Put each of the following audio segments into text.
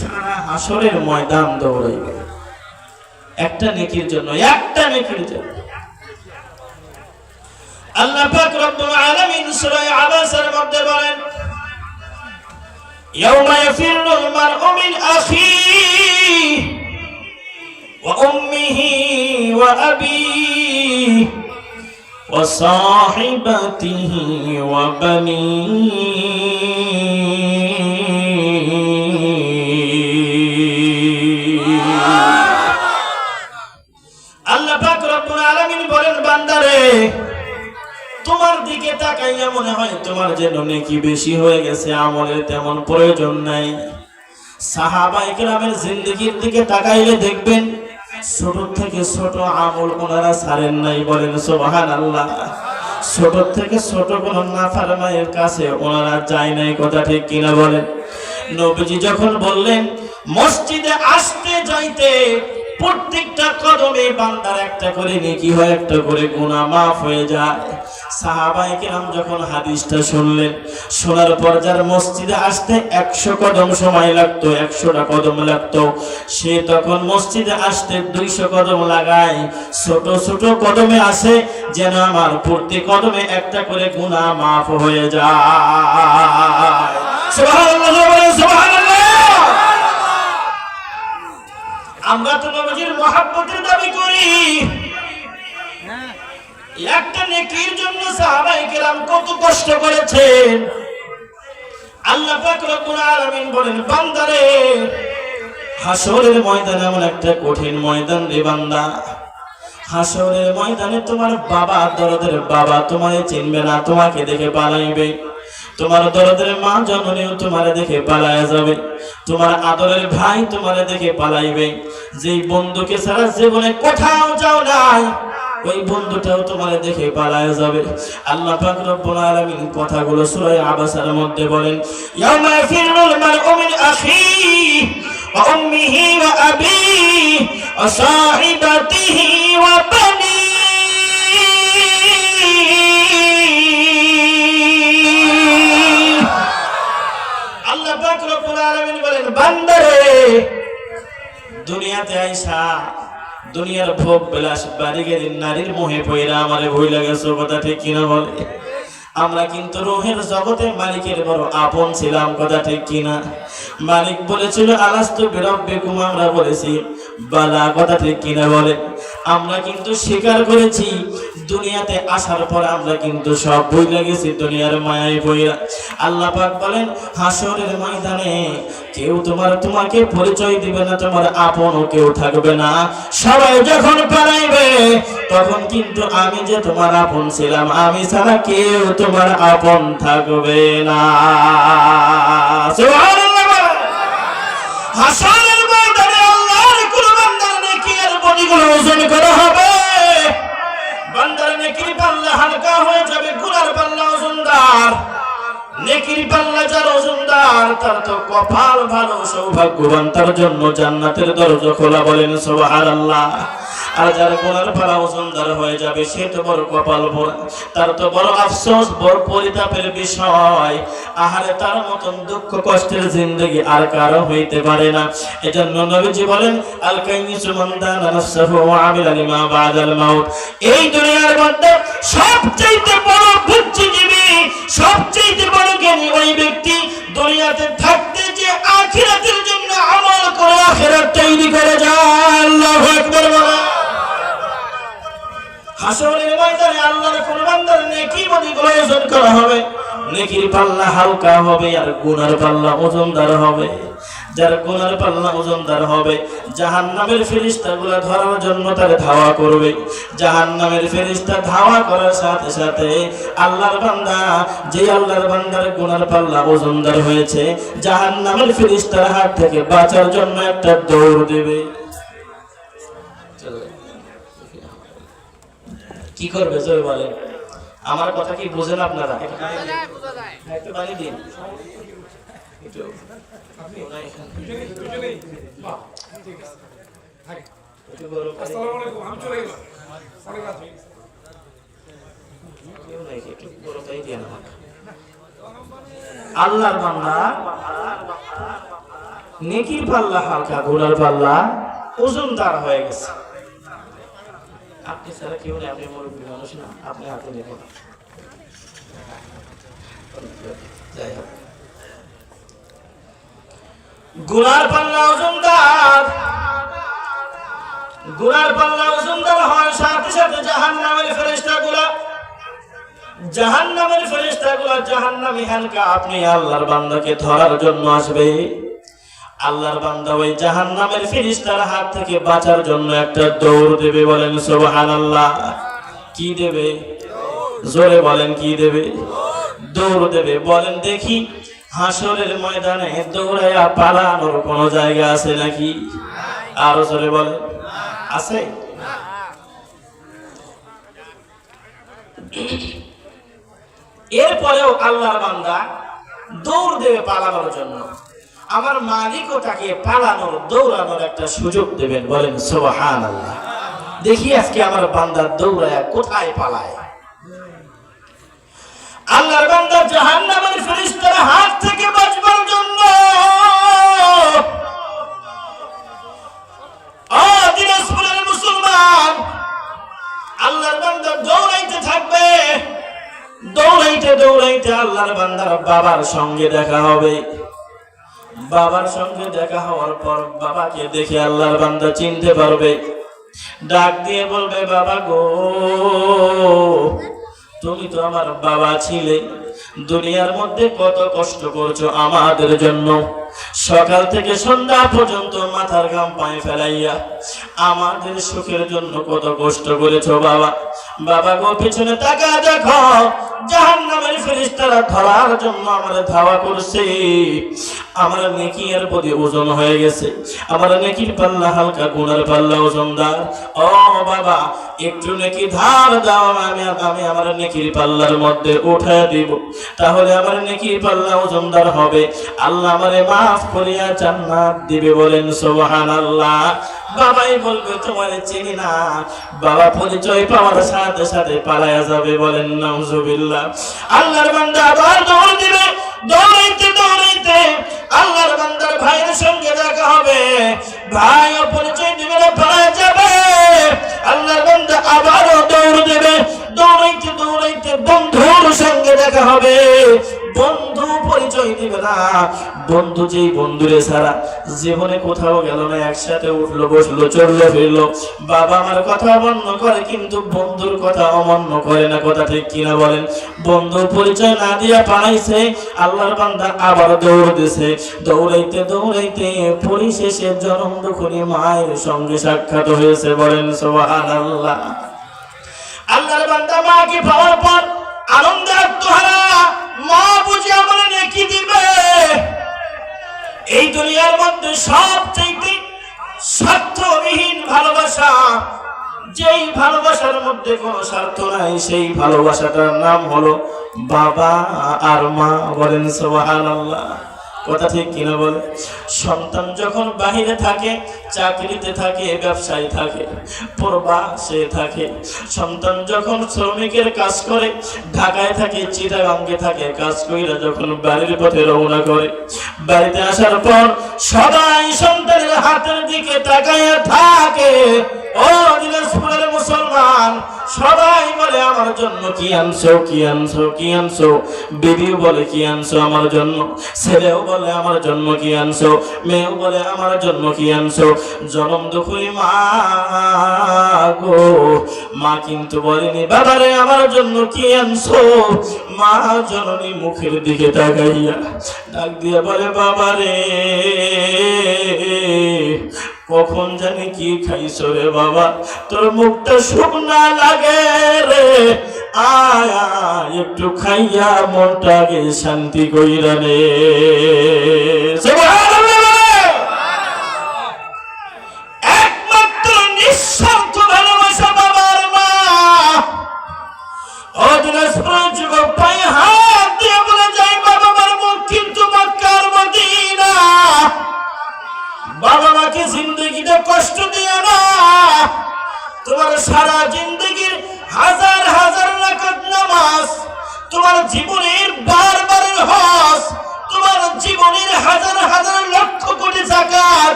সারা আসরের ময়দান দৌড়াইবে। একটা নেকির জন্য, একটা নেকির জন্য। আল্লাহ পাক রব্বুল আলামিন সূরা আবাসের মধ্যে বলেন, ইয়াউমা ইয়াফিরুল মারউ মিন আখিহি ওয়া উম্মিহি ওয়া আবিহি ওয়া সাহিবাতিহি ওয়া বানিহি। তোমার দিকে তাকাইয়া মনে হয় তোমার যেন নেকি বেশি হয়ে গেছে, আমলের তেমন প্রয়োজন নাই। সাহাবাই কেরামের জিন্দগির দিকে তাকাইলে দেখবেন, ছোট থেকে ছোট আমল ওনারা ছাড়েন নাই বলেন সোবাহান আল্লাহ ছোট থেকে ছোট কোন নাফারমায়ের কাছে ওনারা যায় নাই, কথা ঠিক কিনা বলেন? নবীজি যখন বললেন, মসজিদে আসতে যাইতে প্রত্যেকটা কদমে বান্দার একটা করে নেকি হয়, একটা করে গুনাহ মাফ হয়ে যায়। সাহাবাই কেরাম যখন হাদিসটা শুনলেন, শোনার পর যার মসজিদে আসতে একশো কদম সময় একশোটা কদম সে তখন মসজিদে আসতে দুইশো কদম লাগায়। ছোট ছোট কদমে আসে যেন আমার প্রতি কদমে একটা করে গুনাহ মাফ হয়ে যায় সুবহানাল্লাহ বলেন, সুবহানাল্লাহ আমরা তো নবীজির মহাব্বতের দাবি করি। একটা নেকির জন্য সাহাবাই কেরাম কত কষ্ট করেছেন। আল্লাহ রব্বুল আলামিন বলেন, বান্দারে হাসরের ময়দানে এমন একটা কঠিন ময়দান রে বান্দা। হাসরের ময়দানে তোমার বাবা দরদের বাবা তোমারে চিনবে না, তোমাকে দেখে পালাইবে। তোমার দরদের মা জননীও তোমার দেখে পালায়া যাবে। তোমার আদরের ভাই তোমার দেখে পালাইবে। যেই বন্ধুকে ছাড়া জীবনে কোথাও যাও নাই, ওই বন্ধুটাও তোমার দেখে পালায়া যাবে। আল্লাহ পাক রব্বুল আলামিন কথাগুলো সূরা আবাসার মধ্যে বলেন, ইয়াউমা ইয়াফিরুল মার'উ মিন ওয়া উম্মিহি ওয়া আবিহি ওয়া সাহিবাতিহি ওয়া দুনিয়াতে আইসা দুনিয়ার ভোগ বিলাস বাড়ি গেলে নারীর মোহে পয়রা আমারে ভয় গেছো কথা ঠিক কিনা বলে? আমরা কিন্তু রোহের জগতে মালিকের বড় আপন ছিলাম, কথা ঠিক কিনা? মালিক বলেছিল, আলাস্তু বেকুম আমরা বলেছি, বালা কথা ঠিক কিনা বলে? আমরা কিন্তু স্বীকার করেছি, দুনিয়াতে আসার পর আমরা কিন্তু সব বই গেছি, দুনিয়ার মায়ায় বইরা আল্লাহ পাক বলেন হাসরের ময়দানে কেউ তোমার, তোমাকে পরিচয় দিবে না, তোমার আপনও কেউ থাকবে না। সবাই যখন পালাইবে, তখন কিন্তু আমি যে তোমার আপন ছিলাম, আমি ছাড়া কেউ তোমার আপন থাকবে না। সুবহানাল্লাহ বদিগুলো ওজন করা হবে। বান্দার নেকির পাল্লা হালকা হয়ে যাবে গুনার পাল্লা ওজনদার তার জন্য জান্নাতের দরজা খোলা বলেন, সুবহানাল্লাহ। আর যার পাল্লা ওজনদার হয়ে যাবে, সে তো বড় কপাল ভরা তার তো বড় আফসোস, বড় পরিতাপের বিষয়। আহারে তার মতন দুঃখ কষ্টের জিন্দগি আর কারও হইতে পারে না। এজন্য নবীজি বলেন আল কাইনিসু মান দানা নাফসাহু ওয়া আমিলা লিমা বাদাল মাউত। এই দুনিয়ার মধ্যে সবচেয়ে বড় বুদ্ধিজীবী সবচেয়ে বড় জ্ঞানী ওই ব্যক্তি দুনিয়াতে থাকতে যে আখিরাতের জন্য আমল করে আখিরাত তৈরি করে। যায় আল্লাহু আকবার বলে হাসরের ময়দানে হবে। নেকির পাল্লা হালকা হবে, আর পাল্লা ওজনদার হবে। যার পাল্লা ওজনদার হবে ধরার জন্য ধাওয়া করবে। জাহান্নামের ফেরেশতা ধাওয়া করার সাথে সাথে আল্লাহর বান্দা, যে আল্লাহর বান্দার গুনার পাল্লা ওজনদার হয়েছে, জাহান্নামের ফেরেশতার হাত থেকে বাঁচার জন্য একটা দৌড় দেবে। কি করবে জোরে বলেন? আমার কথা কি বোঝেন আপনারা। আল্লাহর নেকির পাল্লা হালকা, ঘোড়ার পাল্লা, ওজনদার হয়ে গেছে। আপনি ছাড়া কেউ নেই, আপনি মুরব্বী মানুষ না, আপনি হাতে নেবেন যাই হোক। গুনার পাল্লা ওজনদার গুনার পাল্লা ওজনদার হয় সাথে সাথে জাহান নামের ফেরেস্তা গুলা জাহান নামের ফেরেস্তা গুলা জাহান নামী হালকা আপনি আল্লাহর বান্দাকে ধরার জন্য আসবে। আল্লাহর বান্দা ওই জাহান নামের ফেরেস্তার হাত থেকে বাঁচার জন্য একটা দৌড় দেবে বলেন সোহান আল্লাহ কি দেবে? জোরে বলেন কি দেবে? দৌড় দেবে। বলেন দেখি হাসরের ময়দানে দৌড়াইয়া পালানোর কোনো জায়গা আছে নাকি? আরও জোরে বলেন, আছে? এরপরেও আল্লাহর বান্দা দৌড় দেবে পালানোর জন্য। আমার মালিকও তাকে পালানোর, দৌড়ানোর একটা সুযোগ দেবেন। বলেন সোহান আল্লাহ দেখি আজকে আমার বান্দার দৌড়ায়, কোথায় পালায়? আল্লাহর বান্দা জাহান্নামের ফেরেশতার হাত থেকে বাঁচবার জন্য। দিনাজপুরের মুসলমান, আল্লাহর বান্দা দৌড়াইতে থাকবে। দৌড়াইতে দৌড়াইতে আল্লাহর বান্দার বাবার সঙ্গে দেখা হবে। বাবার সঙ্গে দেখা হওয়ার পর বাবাকে দেখে আল্লাহর বান্দা চিনতে পারবে। ডাক দিয়ে বলবে, বাবা গো, তুমি তো আমার বাবা ছিলে। দুনিয়ার মধ্যে কত কষ্ট করছ আমাদের জন্য। সকাল থেকে সন্ধ্যা পর্যন্ত মাথার ঘাম পায়ে ফেলাইয়া আমাদের সুখের জন্য কত কষ্ট করেছ বাবা। বাবা গো, পিছনে তাকা দেখো জাহান নামের ধরার জন্য ধাওয়া করছে। আমার নেকি এর প্রতি ওজন হয়ে গেছে। আমার নেকির পাল্লা হালকা গুণের পাল্লা ওজনদার। ও বাবা, একটু নেকি ধার দাও, আমি আমি আমার নেকির পাল্লার মধ্যে উঠে দিব। তাহলে আমার নেকির পাল্লা ওজনদার হবে। আল্লাহ আমারে মাফ করিয়া জান্নাত দিবে বলেন সুবহানাল্লাহ। বাবাই বলবে তোমার চিনি না। বাবা পরিচয় পাওয়ার সাথে সাথে পালায়া যাবে বলেন, নাউজুবিল্লাহ। আল্লাহর বান্দা আবার দৌড় দিবে, দৌড়াইতে দৌড়াইতে আল্লাহর বান্দার ভাইয়ের সঙ্গে দেখা হবে। ভাই পরিচয় দিবে বন্ধু যেই বন্ধুরে ছাড়া জীবনে কোথাও গেল না, একসাথে উঠল, বসল, চলল, ফিরলো। বাবা আমার কথা অমান্য করে, কিন্তু বন্ধুর কথা অমান্য করে না। কথা ঠিক কিনা বলেন? বন্ধুর পরিচয় না দিয়া পালাইছে, আল্লাহর বান্দা আবার দৌড় দিছে। দৌড়াইতে দৌড়াইতে পরিশেষে জনম দুখুনি মায়ের সঙ্গে সাক্ষাৎ হয়েছে বলেন সোহান আল্লাহ আল্লাহর বান্দা মাকে পাওয়ার পর আনন্দে মা বুঝে আমার নেকি দিবে। এই দুনিয়ার মধ্যে সব চাইতে স্বার্থবিহীন ভালোবাসা, যেই ভালোবাসার মধ্যে কোনো স্বার্থ নাই, সেই ভালোবাসাটার নাম হলো বাবা আর মা বলেন সুবহানাল্লাহ। কথা ঠিক কিনা বলে? সন্তান যখন বাহিরে থাকে, চাকরিতে থাকে, ব্যবসায় থাকে, প্রবাসে থাকে, সন্তান যখন শ্রমিকের কাজ করে, ঢাকায় থাকে, চিটাগাঙ্গে থাকে, কাজ কইরা যখন বাড়ির পথে রওনা করে, বাড়িতে আসার পর সবাই সন্তানের হাতের দিকে তাকাইয়া থাকে। ও দিনাজপুরের মুসলমান, সবাই বলে, আমার জন্য কি আনছো কি আনছো কি আনছো? বিবিও বলে, কি আনছো আমার জন্য? ছেলেও বলে, আমার জন্য কি আনছো? মেয়েও বলে, আমার জন্য কি আনছো? জনম দুখুই মা গো, মা কিন্তু বলেনি, বাবারে, আমার জন্য কি আনছো? মা জননী মুখের দিকে তাকাইয়া ডাক দিয়ে বলে, বাবারে কখন জানি কি খাইছো রে বাবা? তোর মুখটা শুকনা লাগে রে। আয় একটু খাইয়া মনটাকে শান্তি কইরা রে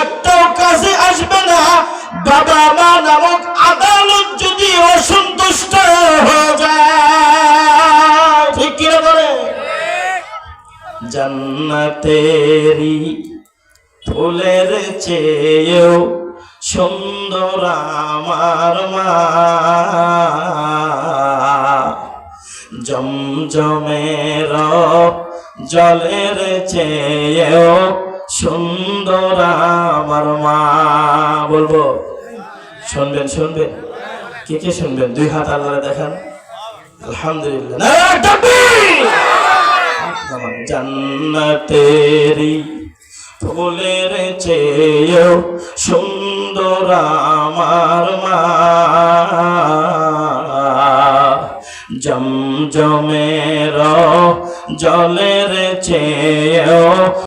একটাও কাজে আসবে না। বাবা মা নামক আদালত যদি অসন্তুষ্ট জান্নাতেরি ফুলের চেয়েও সুন্দর আমার মা। জমজমের জলের চেয়েও সুন্দর আমার মা। বলব, শুনবেন শুনবেন। কে কে শুনবেন? দুই হাত আল্লাহ দেখান। আলহামদুলিল্লাহ! জান্নাতেরি ফুলের চেয়েও সুন্দর আমার মা। জমজমের জলের চেয়েও